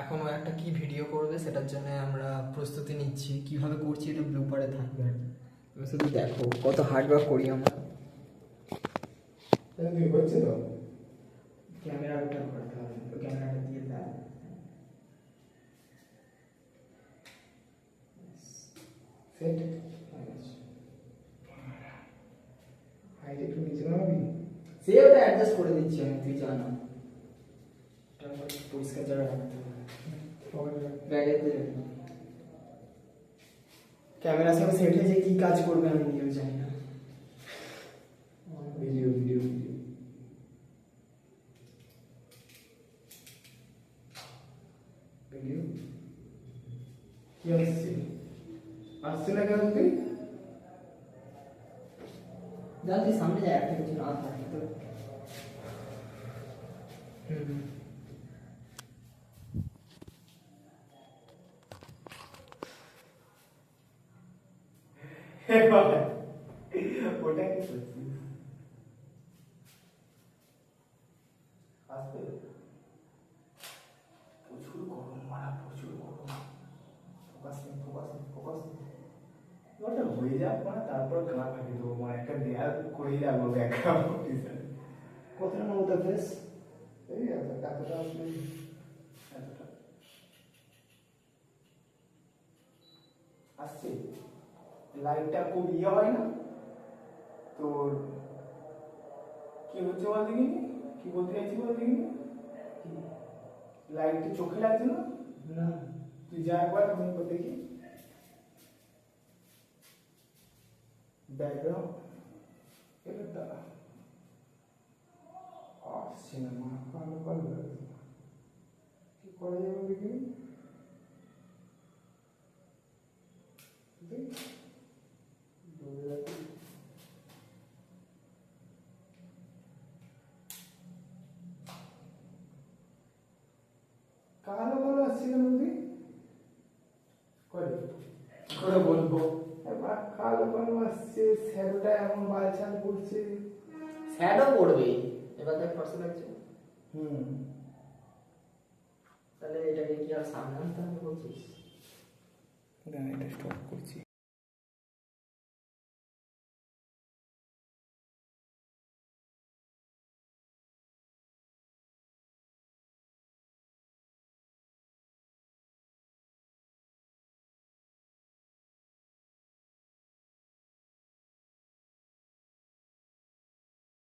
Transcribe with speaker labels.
Speaker 1: এখনও একটা কি ভিডিও করবে সেটার জন্য আমরা প্রস্তুতি নিচ্ছি। কীভাবে করছি এটা ব্লুপারে থাকবে আর কি। তুমি শুধু দেখো কত হার্ড ওয়ার্ক করি আমরা। ক্যামেরা ওটা করতে হবে তো ক্যামেরাটা দিয়ে দেয়
Speaker 2: সেট হাইট একটু নিচে নামাবি?
Speaker 1: সে ওটা অ্যাডজাস্ট করে দিচ্ছি আমি তুই জানা। পরিষ্কার জায়গা রাখতে হবে ব্যাগেতে ক্যামেরার সঙ্গে সেট হয়েছে কি কাজ করবে আমি নিজেও জানি না
Speaker 2: ভিডিও ভিডিও ভিডিও ভিডিও কি আসছে আসছে না কেন তুই
Speaker 1: যা তুই সামনে যা একটা কিছু না থাকে তো হুম
Speaker 2: ওটা কি করছিস আসবে প্রচুর গরম মারা প্রচুর গরম ফোকাস নেই ফোকাস নেই ফোকাস নেই ওটা হয়ে যাক মানে তারপর গা ফাটি দেবো মানে একটা দেয়াল করেই রাখবো ব্যাকগ্রাউন্ড
Speaker 1: কতটা মতো ফেস
Speaker 2: এই আছে এতটা আসলে এতটা আসছে লাইটটা খুব ইয়ে হয় না? তোর কি হচ্ছে বল দেখিনি কি বলতে চাইছি বল দেখিনি লাইটটা চোখে লাগছে না?
Speaker 1: না।
Speaker 2: তুই যা একবার আমি তো দেখি। ব্যাকগ্রাউন্ড এবার দাঁড়া আসছে না মা কালো কালো লাগছে কি করা যাবে দেখি কালো কালো আসছিল মুভি করে
Speaker 1: করে বলব।
Speaker 2: এবার কালো কালো আসছে স্যারটা এমন বালছাল করছে।
Speaker 1: শ্যাডো পড়বে এবার দেখ ফর্সা লাগছে।
Speaker 2: হুম।
Speaker 1: তাহলে এটাকে কি আর সামনে আনতে হবে বলছিস?
Speaker 2: না এটা স্টপ করছি।